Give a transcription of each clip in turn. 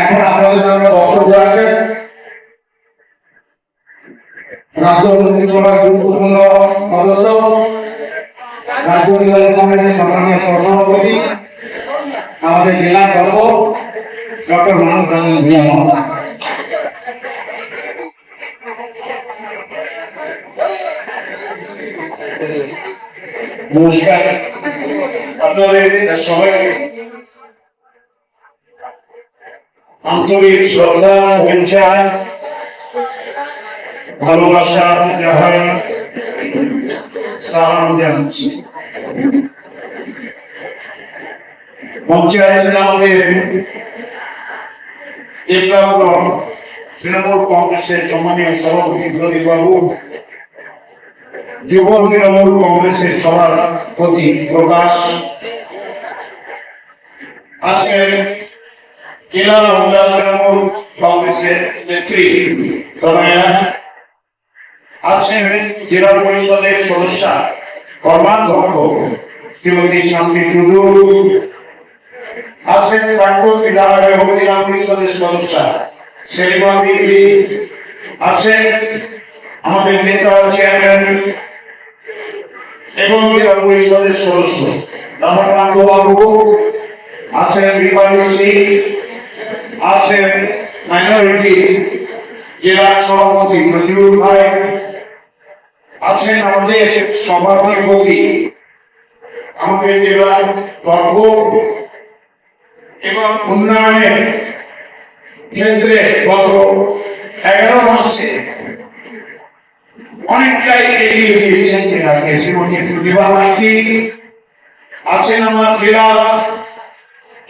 এখন আপনাদের সামনে বক্তব্য আছে। রাজ্য মন্ত্রিসভার গুরুত্বপূর্ণ সদস্য রাজ্য নির্বাচন কমিশনের সম্মানীয় আমাদের জেলা গর্ব ডক্টর মানব রঞ্জন নমস্কার। আপনাদের সবাইকে আন্তরিক শ্রদ্ধা, শুভেচ্ছা, ভালোবাসা যাহার সালাম জানাচ্ছি। মঞ্চে আছেন আমাদের তৃণমূল কংগ্রেসের সম্মানীয় সভাপতি প্রকাশ আছেন জেলা মহিলা তৃণমূল কংগ্রেসের নেত্রী। তনয়া আছেন জেলা পরিষদের সদস্য কর্মাধ্যক্ষ শ্রীমতী শান্তি টুডু। আছেন প্রাক্তন বিধায়ক জেলা পরিষদের সদস্য সেলিমা দিদি আছেন আমাদের নেতা চেয়ারম্যান এবং জেলা পরিষদের সদস্য রমাকান্ত বাবু। আছেন সিং আছেন মাইনরিটি জেলার সভাপতি নজরুল ভাই, আছেন আমাদের সভাধিপতি, আমাদের জেলার গর্ব এবং উন্নয়নের ক্ষেত্রে গত এগারো মাসে অনেকটাই এগিয়ে দিয়েছেন জেলাকে শ্রীমতী প্রতিভা আছেন আমার জেলা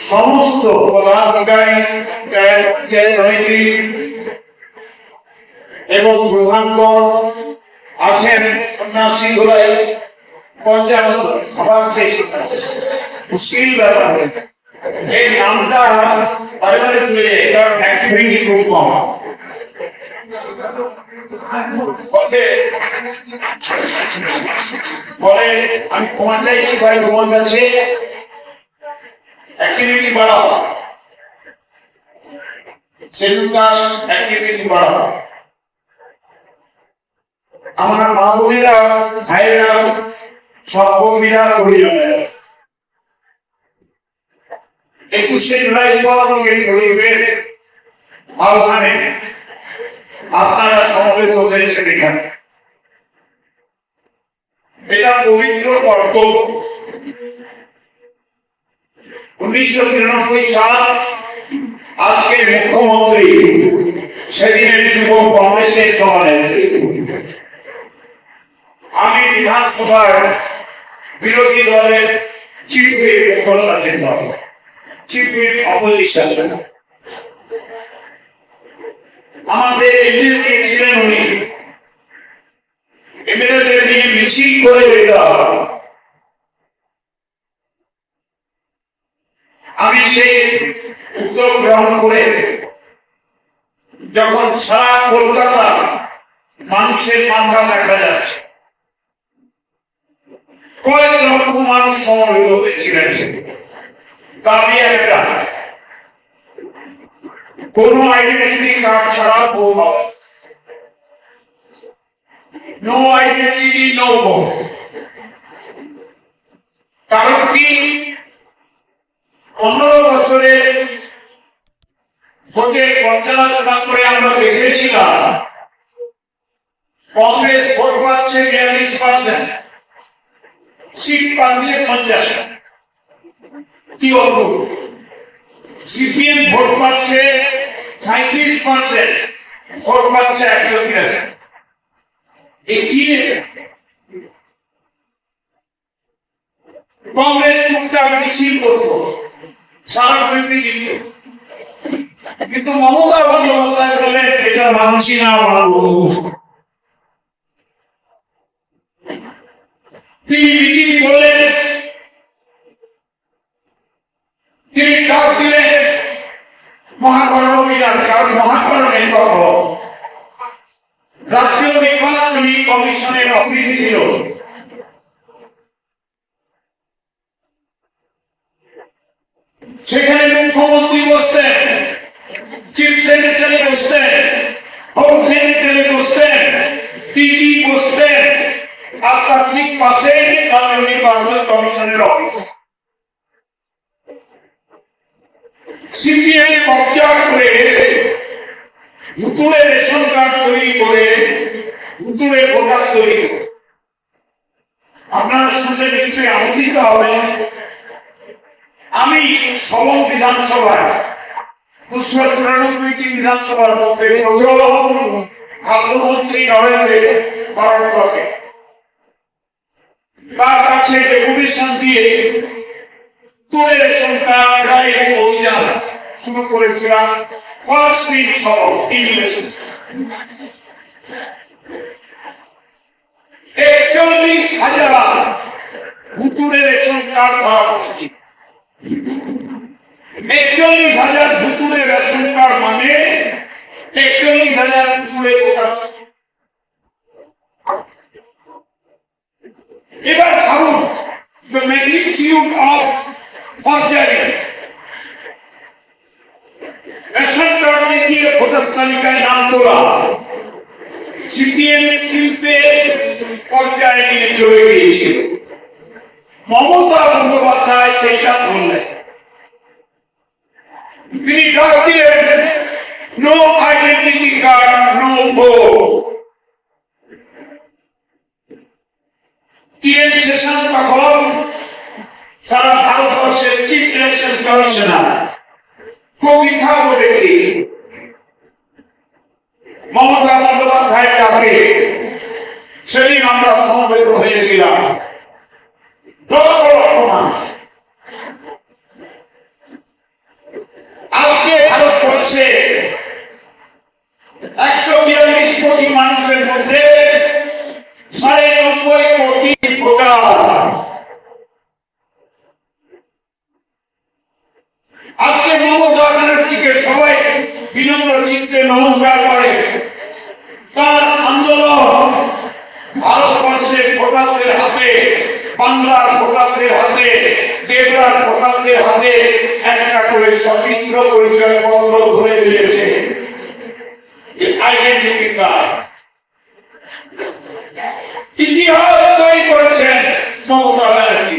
সমস্ত পদাধিকারী এবং প্রধানগণ আছেন সন্ন্যাসী কম। পরে আমি ক্ষমা চাইছি ভাই তোমার কাছে অ্যাক্টিভিটি বাড়াও। অ্যাক্টিভিটি বাড়াও। আমার মা বোনেরা ভাইয়েরা একুশে জুলাই পরমের গরিবের আহ্বানে আপনারা সমবেত হয়েছেন এখানে। এটা পবিত্র কর্তব্য উনিশশো তিরানব্বই সাল আজকের মুখ্যমন্ত্রী, সেদিনের যুব কংগ্রেসের সভানেত্রী। আমি বিধানসভার বিরোধী দলের চিফ হুইপ মুখ্য সচেতন চিফ অপোজিশন। আমাদের নির্দেশ দিয়েছিলেন উনি। এমএলএদের নিয়ে মিছিল করে যেতে হবে। আমি সেই উদ্যোগ গ্রহণ করে সারা কলকাতা মানুষের মাথা দেখা যাচ্ছে কয়েক লক্ষ মানুষ সমবেত হয়েছিলেন দাবি একটা। কোন আইডেন্টিটি কার্ড ছাড়া vote no identity no vote কারণ কি? পনেরো বছরে ভোটের পর্যালোচনা করে আমরা দেখেছিলাম। কংগ্রেস ভোট পাচ্ছে বিয়াল্লিশ পার্সেন্ট, সিট পাচ্ছে পঞ্চাশ। কি অদ্ভুত। সিপিএম ভোট পাচ্ছে সাঁত্রিশ পার্সেন্ট, ভোট পাচ্ছে একশো তিরাশি। এই কি? কংগ্রেস টুকটাক মিছিল করতো? সারা পৃথিবী কিন্তু মমতা বন্দ্যোপাধ্যায় বললেন এটা মানছি না মানব তিনি মিটিং করলেন। তিনি ডাক দিলেন। মহাকরণ অভিযান কারণ রাজ্য নির্বাচনী কমিশনের ছিল। সেখানে মুখ্যমন্ত্রী বসতেন। চিফ সেক্রেটারি বসতেন হোম সেক্রেটারি বসতেন ডিজি বসতেন আর তার ঠিক পাশে রাজ্য নির্বাচন কমিশনের অফিস সিপিএম কবজা করে ভুতুড়ে রেশন কার্ড তৈরি করে ভুতুড়ে ভোটার তৈরি করে। আপনারা শুনলে নিশ্চয়ই আনন্দিত হবেন। আমি সবল বিধানসভায় চুরানব্বইটি বিধানসভার মধ্যে প্রথম খাদ্যমন্ত্রী নরেন্দ্র করে তার অভিযান শুরু করেছিলাম। ফার্স্ট দিন একচল্লিশ হাজার ভুতুরে রেশন কার্ড পাওয়া করেছি একচল্লিশ হাজার ভুতুরে রেশন কার্ড মানে একচল্লিশ হাজার ভুতুরে এবার ভাবুন magnitude of forgery ration card দিয়ে ভোটার তালিকায় নাম তোলা। সিপিএম শিল্পে পর্যায়ে নিয়ে চলে গিয়েছিল। মমতা বন্দ্যোপাধ্যায় সেইটা ধরলেন। তিনি ডাক দিলেন no identity card no vote TN Seshan তখন সারা ভারতবর্ষের চিফ ইলেকশন কমিশনার বিখ্যাত ব্যক্তি মমতা বন্দ্যোপাধ্যায় ডাকে সেদিন আমরা সমবেত হয়েছিলাম লক্ষ লক্ষ মানুষ আজকে ভারতবর্ষে একশো বিয়াল্লিশ কোটি মানুষের মধ্যে সাড়ে ভোটার আজকে মমতা ব্যানার্জিকে সবাই বিনম্র চিত্তে নমস্কার করে। তার আন্দোলন ভারতবর্ষের ভোটারদের হাতে, বাংলার ভোটারদের হাতে, দেবরার ভোটারদের হাতে একটা করে সচিত্র পরিচয় পত্র ধরে দিয়েছে আইডেন্টিটি কার্ড ইতিহাস তৈরি করেছেন মমতা ব্যানার্জি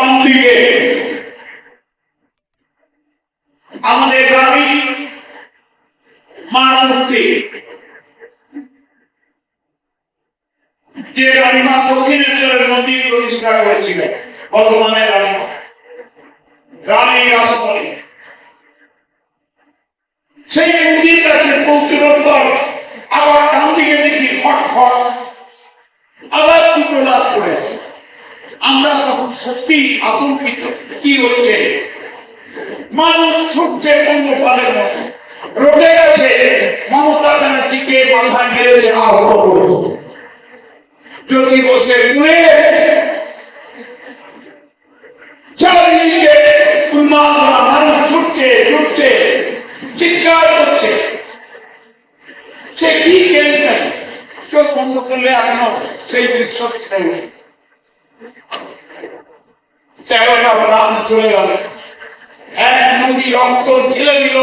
একটু বাম দিকে। আমাদের গ্রামী মা মূর্তি। যে রানীমা দক্ষিণেশ্বরের মন্দির প্রতিষ্ঠা করেছিলেন, বর্তমানে রানীমা রানী রাসমণি সেই মন্দির কাছে পৌঁছানোর পর আবার ডান দিকে দেখি ফট ফট আবার দুটো লাশ পড়ে আছে। আমরা তখন সত্যি আতঙ্কিত। কি হচ্ছে মানুষ ছুটছে পঙ্গপালের মতো। রোডে গেছে, মমতা ব্যানার্জিকে মাথা মেরেছে আহত করেছে যদি বসে পুড়ে চারিদিকে উন্মাদনা, মানুষ ছুটছে ছুটছে, চিৎকার করছে। সে কি কেলেঙ্কারি চোখ বন্ধ করলে এখনও সেই দৃশ্য তেরোটা প্রাণ চলে গেল। এক নদী রক্ত ঢেলে দিল,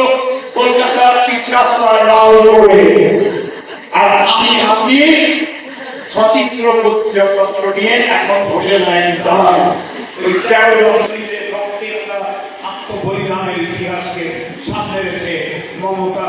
কলকাতার লাল আর আমি সচিত্র পত্র নিয়ে এখন ভোটের লাইনে ওই তেরো জন শহীদের রক্তের আত্মবলিদানের ইতিহাসকে সামনে রেখে মমতা